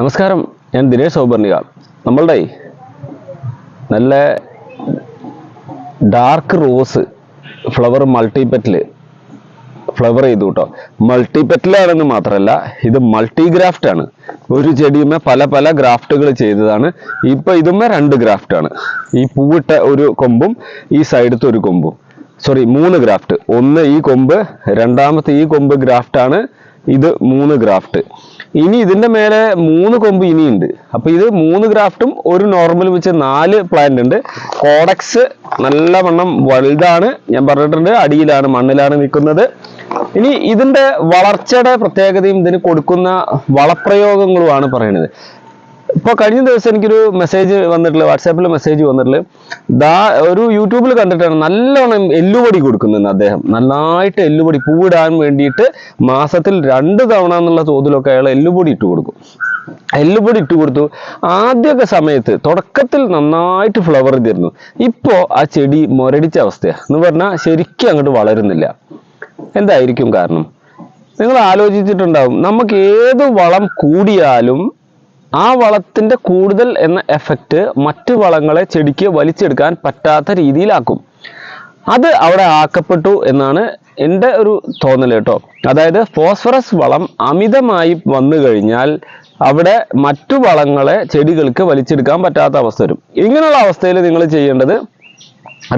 നമസ്കാരം ഞാൻ ദിനേശ് സൗപർണിക നമ്മളുടെ നല്ല ഡാർക്ക് റോസ് ഫ്ലവർ മൾട്ടിപെറ്റിൽ ഫ്ലവർ ചെയ്തു കേട്ടോ മൾട്ടിപെറ്റിലാണെന്ന് മാത്രമല്ല ഇത് മൾട്ടി ഗ്രാഫ്റ്റ് ആണ്. ഒരു ചെടിയുമേ പല പല ഗ്രാഫ്റ്റുകൾ ചെയ്തതാണ്. ഇപ്പൊ ഇതുമേ രണ്ട് ഗ്രാഫ്റ്റ് ആണ്. ഈ പൂവിട്ട ഒരു കൊമ്പും ഈ സൈഡത്തെ ഒരു കൊമ്പും. സോറി മൂന്ന് ഗ്രാഫ്റ്റ് ഒന്ന് ഈ കൊമ്പ് രണ്ടാമത്തെ ഈ കൊമ്പ് ഗ്രാഫ്റ്റ് ആണ്. ഇത് മൂന്ന് ഗ്രാഫ്റ്റ് ഇനി ഇതിന്റെ മേലെ മൂന്ന് കൊമ്പ് ഇനിയുണ്ട്. അപ്പൊ ഇത് മൂന്ന് ഗ്രാഫ്റ്റും ഒരു നോർമൽ വെച്ച് നാല് പ്ലാന്റ് ഉണ്ട്. കോഡക്സ് നല്ല വണ്ണം വലുതാണ്. ഞാൻ പറഞ്ഞിട്ടുണ്ട് അടിയിലാണ് മണ്ണിലാണ് നിൽക്കുന്നത്. ഇനി ഇതിന്റെ വളർച്ചയുടെ പ്രത്യേകതയും ഇതിന് കൊടുക്കുന്ന വളപ്രയോഗങ്ങളുമാണ് പറയുന്നത്. ഇപ്പോൾ കഴിഞ്ഞ ദിവസം എനിക്കൊരു മെസ്സേജ് വന്നിട്ടുള്ള വാട്സാപ്പിൽ മെസ്സേജ് വന്നിട്ടുള്ള ദാ ഒരു യൂട്യൂബിൽ കണ്ടിട്ടാണ് നല്ലോണം എല്ലുപൊടി കൊടുക്കുന്നത് അദ്ദേഹം. നന്നായിട്ട് എല്ലുപൊടി പൂവിടാൻ വേണ്ടിയിട്ട് മാസത്തിൽ രണ്ട് തവണ എന്നുള്ള തോതിലൊക്കെ അയാൾ എല്ലുപൊടി ഇട്ട് കൊടുക്കും. എല്ലുപൊടി ഇട്ട് കൊടുത്തു. ആദ്യമൊക്കെ സമയത്ത് തുടക്കത്തിൽ നന്നായിട്ട് ഫ്ലവർ ചെയ്തിരുന്നു. ഇപ്പോൾ ആ ചെടി മുരടിച്ച അവസ്ഥയാണ് എന്ന് പറഞ്ഞാൽ ശരിക്കും അങ്ങോട്ട് വളരുന്നില്ല. എന്തായിരിക്കും കാരണം? നിങ്ങൾ ആലോചിച്ചിട്ടുണ്ടാവും. നമുക്ക് ഏത് വളം കൂടിയാലും ആ വളത്തിന്റെ കൂടുതൽ എന്ന എഫക്റ്റ് മറ്റു വളങ്ങളെ ചെടിക്ക് വലിച്ചെടുക്കാൻ പറ്റാത്ത രീതിയിലാക്കും. അത് അവിടെ ആക്കപ്പെട്ടു എന്നാണ് എന്റെ ഒരു തോന്നൽ കേട്ടോ. അതായത് ഫോസ്ഫറസ് വളം അമിതമായി വന്നു കഴിഞ്ഞാൽ അവിടെ മറ്റു വളങ്ങളെ ചെടികൾക്ക് വലിച്ചെടുക്കാൻ പറ്റാത്ത അവസ്ഥ വരും. ഇങ്ങനെയുള്ള അവസ്ഥയിൽ നിങ്ങൾ ചെയ്യേണ്ടത്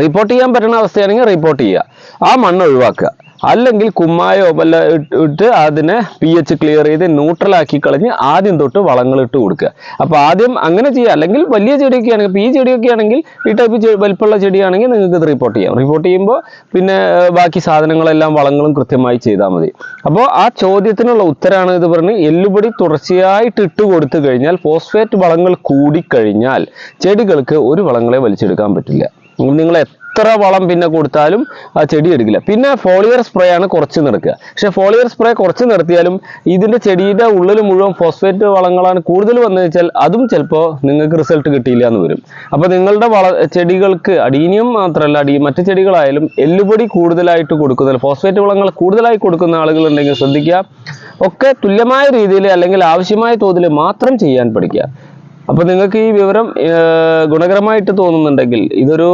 റിപ്പോർട്ട് ചെയ്യാൻ പറ്റുന്ന അവസ്ഥയാണെങ്കിൽ റിപ്പോർട്ട് ചെയ്യുക. ആ മണ്ണ് ഒഴിവാക്കുക. അല്ലെങ്കിൽ കുമ്മായോ വല്ല ഇട്ട് അതിനെ പി എച്ച് ക്ലിയർ ചെയ്ത് ന്യൂട്രൽ ആക്കി കളഞ്ഞ് ആദ്യം തൊട്ട് വളങ്ങൾ ഇട്ട് കൊടുക്കുക. അപ്പോൾ ആദ്യം അങ്ങനെ ചെയ്യുക. അല്ലെങ്കിൽ വലിയ ചെടിയൊക്കെ ആണെങ്കിൽ ഈ ചെടിയൊക്കെ ആണെങ്കിൽ ഈ ടൈപ്പ് വലിപ്പമുള്ള ചെടിയാണെങ്കിൽ നിങ്ങൾക്ക് ഇത് റിപ്പോർട്ട് ചെയ്യാം. റിപ്പോർട്ട് ചെയ്യുമ്പോൾ പിന്നെ ബാക്കി സാധനങ്ങളെല്ലാം വളങ്ങളും കൃത്യമായി ചെയ്താൽ മതി. അപ്പോൾ ആ ചോദ്യത്തിനുള്ള ഉത്തരമാണ് ഇത് പറഞ്ഞ് എല്ലുപൊടി തുടർച്ചയായിട്ട് ഇട്ട് കൊടുത്തു കഴിഞ്ഞാൽ ഫോസ്ഫേറ്റ് വളങ്ങൾ കൂടിക്കഴിഞ്ഞാൽ ചെടികൾക്ക് ഒരു വളങ്ങളെ വലിച്ചെടുക്കാൻ പറ്റില്ല. നിങ്ങൾ എത്ര വളം പിന്നെ കൊടുത്താലും ആ ചെടി എടുക്കില്ല. പിന്നെ ഫോളിയർ സ്പ്രേ ആണ് കുറച്ച് നിർക്കുക പക്ഷെ ഫോളിയർ സ്പ്രേ കുറച്ച് നിർത്തിയാലും ഇതിന്റെ ചെടിയുടെ ഉള്ളിൽ മുഴുവൻ ഫോസ്ഫേറ്റ് വളങ്ങളാണ് കൂടുതൽ വന്നു വെച്ചാൽ അതും ചിലപ്പോൾ നിങ്ങൾക്ക് റിസൾട്ട് കിട്ടിയില്ല എന്ന് വരും. അപ്പോൾ നിങ്ങളുടെ വള ചെടികൾക്ക് അടീനിയം മാത്രമല്ല അടി മറ്റു ചെടികളായാലും എല്ലുപൊടി കൂടുതലായിട്ട് കൊടുക്കുന്ന ഫോസ്ഫേറ്റ് വളങ്ങൾ കൂടുതലായി കൊടുക്കുന്ന ആളുകൾ ഉണ്ടെങ്കിൽ ശ്രദ്ധിക്കുക. ഒക്കെ തുല്യമായ രീതിയിൽ അല്ലെങ്കിൽ ആവശ്യമായ തോതിൽ മാത്രം ചെയ്യാൻ പഠിക്കുക. അപ്പോൾ നിങ്ങൾക്ക് ഈ വിവരം ഗുണകരമായിട്ട് തോന്നുന്നുണ്ടെങ്കിൽ ഇതൊരു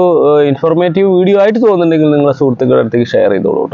ഇൻഫോർമേറ്റീവ് വീഡിയോ ആയിട്ട് തോന്നുന്നുണ്ടെങ്കിൽ നിങ്ങളുടെ സുഹൃത്തുക്കളുടെ അടുത്തേക്ക് ഷെയർ ചെയ്തോളൂ